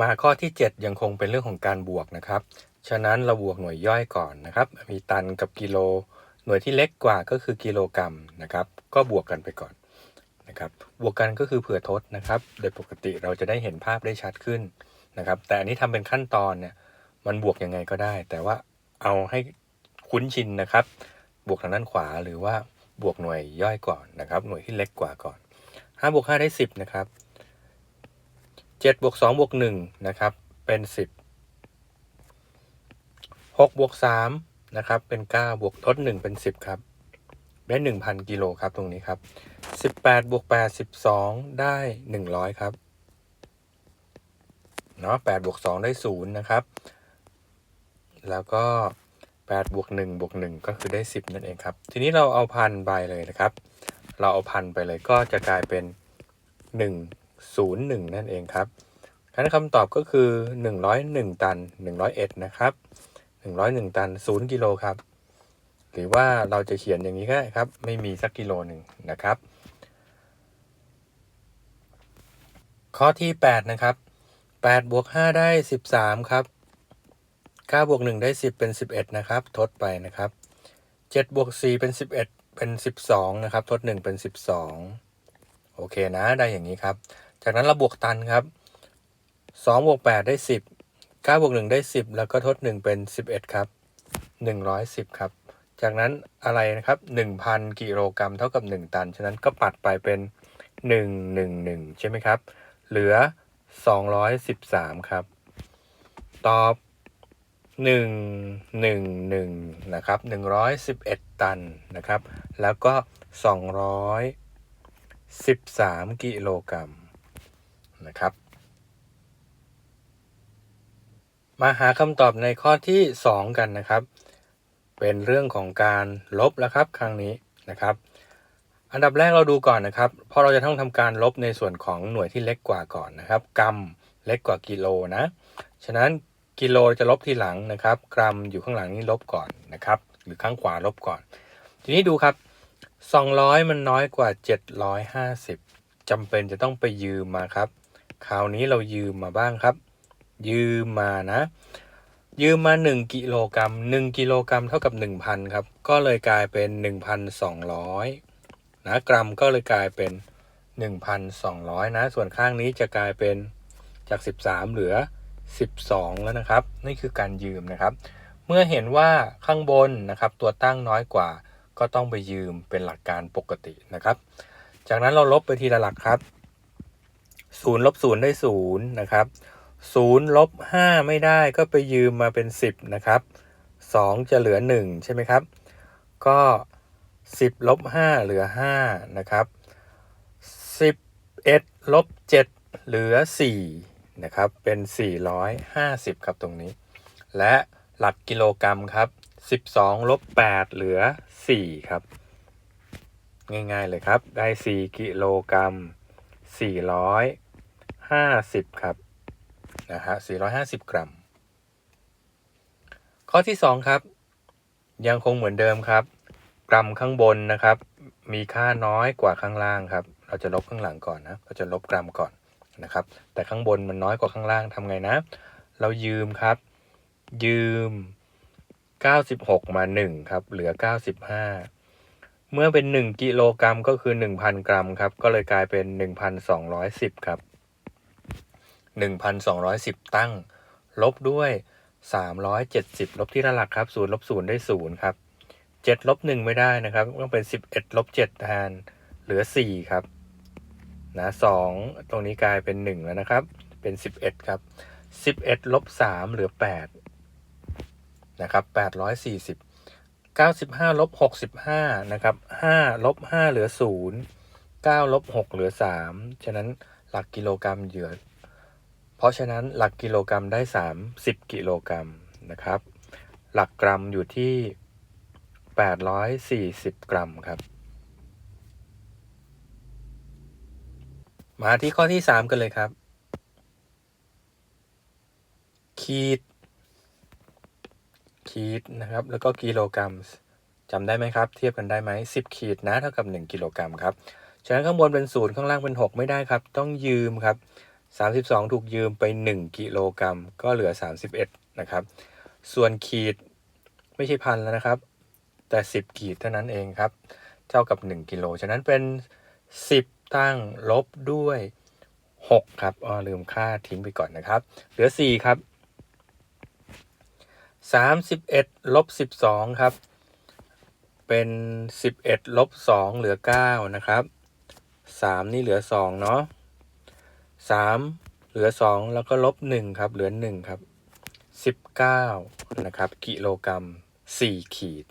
มาข้อที่ 7 ยังคงเป็นเรื่องของการบวกนะครับ ฉะนั้นเราบวกหน่วยย่อยก่อนนะครับ มีตันกับกิโล หน่วยที่เล็กกว่าก็คือกิโลกรัมนะครับ ก็บวกกันไปก่อนนะครับ บวกกันก็คือเผื่อทดนะครับ โดยปกติเราจะได้เห็นภาพได้ชัดขึ้นนะครับ แต่อันนี้ทำเป็นขั้นตอนเนี่ย มันบวกยังไงก็ได้ แต่ว่าเอาให้คุ้นชินนะครับ บวกทางด้านขวาหรือว่าบวกหน่วยย่อยก่อนนะครับ หน่วยที่เล็กกว่าก่อน5บวก5ได้ 10 นะครับ 7บวก2บวก1นะครับเป็น 10 6บวก3นะครับเป็น 9 บวกลด1เป็น 10 ครับ ได้ 1,000 กิโลครับตรงนี้ครับ 18บวก8 12 ได้ 100 ครับเนาะ8บวก2ได้ 0 นะครับ แล้วก็8บวก1บวก1ก็คือได้ 10 นั่นเองครับ ทีนี้เราเอาพันไปเลยนะครับ เราเอาพันไปเลยก็จะกลายเป็น 101 นั่นเองครับงั้นคำตอบก็คือ 101 ตัน 101 นะครับ 101 ตัน 0 กิโลครับ หรือว่าเราจะเขียนอย่างนี้ก็ได้ครับ ไม่มีสักกิโลหนึ่งนะครับ ข้อที่ 8 นะครับ8บวก5ได้ 13 ครับ9บวก1ได้ 10 เป็น 11 นะครับ ทดไปนะครับ7บวก4เป็น 11 เป็น 12 นะครับ ทด 1 เป็น 12 โอเคนะ ได้อย่างนี้ครับ จากนั้นเราบวกตันครับ2บวก8ได้ 10 9บวก1ได้ 10 แล้วก็ทด 1 เป็น 11 ครับ 110 ครับ จากนั้นอะไรนะครับ 1,000 กิโลกรัมเท่ากับ 1 ตัน ฉะนั้นก็ปัดไปเป็น 111 ใช่ไหมครับ เหลือ 213 ครับ ตอบ 111 นะครับ 111 ตันนะครับ แล้วก็ 213 กิโลกรัม นะครับ มาหาคำตอบในข้อที่ 2 กันนะครับ เป็นเรื่องของการลบแล้วครับ ครั้งนี้นะครับ อันดับแรกเราดูก่อนนะครับ เพราะเราจะต้องทำการลบในส่วนของหน่วยที่เล็กกว่าก่อนนะครับ กรัมเล็กกว่ากิโลนะ ฉะนั้นกิโลจะลบทีหลังนะครับ กรัมอยู่ข้างหลังนี้ลบก่อนนะครับ หรือข้างขวาลบก่อน ทีนี้ดูครับ 200 มันน้อยกว่า 750จำเป็นจะต้องไปยืมมาครับ คราวนี้เรายืมมาบ้างครับ ยืมมานะ ยืมมา 1 กิโลกรัม1กิโลกรัมเท่ากับ 1,000 ครับ ก็เลยกลายเป็น 1,200นะกรัมก็เลยกลายเป็น 1,200 นะ ส่วนข้างนี้จะกลายเป็นจาก 13 เหลือ 12 แล้วนะครับ นี่คือการยืมนะครับ เมื่อเห็นว่าข้างบนนะครับ ตัวตั้งน้อยกว่า ก็ต้องไปยืมเป็นหลักการปกตินะครับ จากนั้นเราลบไปทีละหลักครับ 0ลบ0ได้0นะครับ0ลบ5ไม่ได้ก็ไปยืมมาเป็น10นะครับ2จะเหลือ1ใช่ไหมครับ ก็10ลบ5เหลือ5นะครับ11ลบ7เหลือ4นะครับ เป็น450ครับตรงนี้ และหลักกิโลกรัมครับ12ลบ8เหลือ4ครับง่ายๆเลยครับ ได้ 4 กิโลกรัม 450ครับนะฮะ450กรัม ข้อที่2ครับ ยังคงเหมือนเดิมครับ กรัมข้างบนนะครับ มีค่าน้อยกว่าข้างล่างครับ เราจะลบข้างหลังก่อนนะเราจะลบกรัมก่อนนะครับ แต่ข้างบนมันน้อยกว่าข้างล่างทำไงนะ เรายืมครับ ยืม 96 มา 1 ครับ เหลือ 95 เมื่อเป็น 1 กิโลกรัมก็คือ 1,000 กรัมครับ ก็เลยกลายเป็น 1,210 ครับ 1,210 ตั้ง ลบด้วย 370 ลบที่ระหลักครับ0ลบ0ได้0ครับ7ลบ1ไม่ได้นะครับ ต้องเป็น 11ลบ7แทนเหลือ 4 ครับนะ2ตรงนี้กลายเป็น 1 แล้วนะครับ เป็น 11 ครับ 11ลบ3เหลือ 8 นะครับ 840 95ลบ65 นะครับ5ลบ5เหลือ 0 9ลบ6เหลือ 3 ฉะนั้นหลักกิโลกรัมเหลือ เพราะฉะนั้นหลักกิโลกรัมได้ 30 กิโลกรัมนะครับ หลักกรัมอยู่ที่ 840 กรัมครับ มาที่ข้อที่ 3 กันเลยครับ ขีด ขีดนะครับ แล้วก็กิโลกรัมจำได้ไหมครับ เทียบกันได้ไหม10 ขีดนะเท่ากับ 1 กิโลกรัมครับ ฉะนั้นข้างบนเป็นศูนย์ข้างล่างเป็น 6 ไม่ได้ครับ ต้องยืมครับ 32 ถูกยืมไป 1 กิโลกรัม ก็เหลือ 31 นะครับ ส่วนขีดไม่ใช่พันแล้วนะครับ แต่ 10 ขีดเท่านั้นเองครับ เท่ากับ 1 กิโล ฉะนั้นเป็น 10 ตั้งลบด้วย 6 ครับอ๋อลืมค่าทิ้งไปก่อนนะครับ เหลือ 4 ครับ 31ลบ12 ครับ เป็น 11ลบ2เหลือ 9 นะครับ 3 นี่เหลือ 2 เนาะ 3เหลือ2แล้วก็ลบ1ครับ เหลือ1ครับ19นะครับ กิโลกรัม4ขีด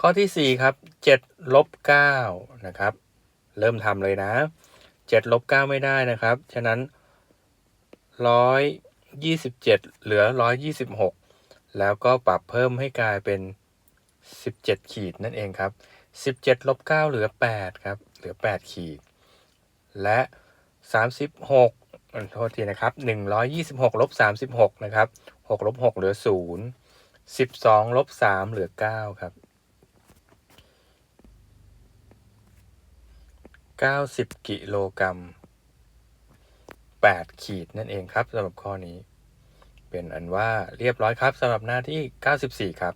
ข้อที่4ครับ7ลบ9นะครับ เริ่มทำเลยนะ7ลบ9ไม่ได้นะครับ ฉะนั้น127เหลือ126แล้วก็ปรับเพิ่มให้กลายเป็น17ขีดนั่นเองครับ 17ลบ9เหลือ8ครับ เหลือ8ขีด และ36ขอโทษทีนะครับ126ลบ36นะครับ6ลบ6เหลือ0 12ลบ3เหลือ9ครับ90กิโลกรัม8ขีดนั่นเองครับสำหรับข้อนี้ เป็นอันว่าเรียบร้อยครับสำหรับหน้าที่94ครับ